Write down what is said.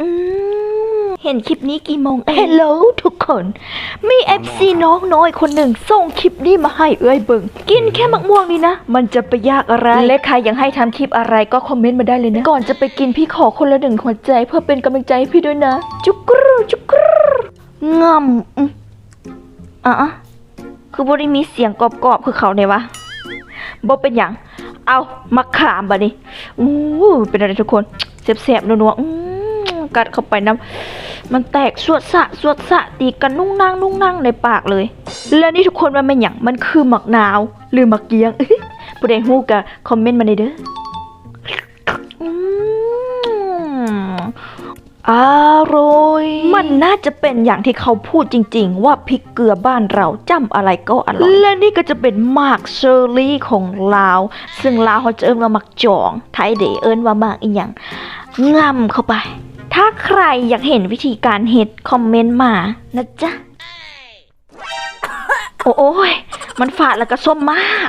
อืมเห็นคลิปนี้กี่โมงเฮลโหลทุกคน มีเอฟซีน้องน้อยคนหนึ่งส่งคลิปนี้มาให้เอ้ยเบิงกินแค่มักม่วงนี่นะ มันจะไปยากอะไร และใครยังให้ทำคลิปอะไรก็คอมเมนต์มาได้เลยนะ ก่อนจะไปกินพี่ขอคนละหนึ่งหัวใจเพื่อเป็นกำลังใจให้พี่ด้วยนะ จุกกรูจุกกรูงำอืมอะอะคือบ่ได้มีเสียงกรอบๆ คือเขาเนี่ยวะบ่เป็นอย่าง เอามะขามบะนี่อู้เป็นอะไรทุกคนแสบๆนัวๆอื้อ กัดเข้าไปน้ำมันแตกสวดสะสวดสะตีกันนุ่งนั่งนุ่งนั่งในปากเลย แล้วนี่ทุกคนมันเป็นอย่างมันคือหมักนาว หรือหมักเกียงผู้ใดฮู้ก็คอมเมนต์มาในเด้ออร่อย มันน่าจะเป็นอย่างที่เขาพูดจริง ๆ ว่าพริกเกลือบ้านเราจำอะไรก็อร่อย และนี่ก็จะเป็นหมากเชอร์รี่ของลาว ซึ่งลาวเขาจะเอิ้นว่าหมักจอง ไทยเดเอิ้นว่าหมากอีหยังงำเข้าไป ถ้าใครอยากเห็นวิธีการเฮ็ดคอมเมนต์มานะจ๊ะ โอ้ย มันฝาดแล้วก็ส้มมาก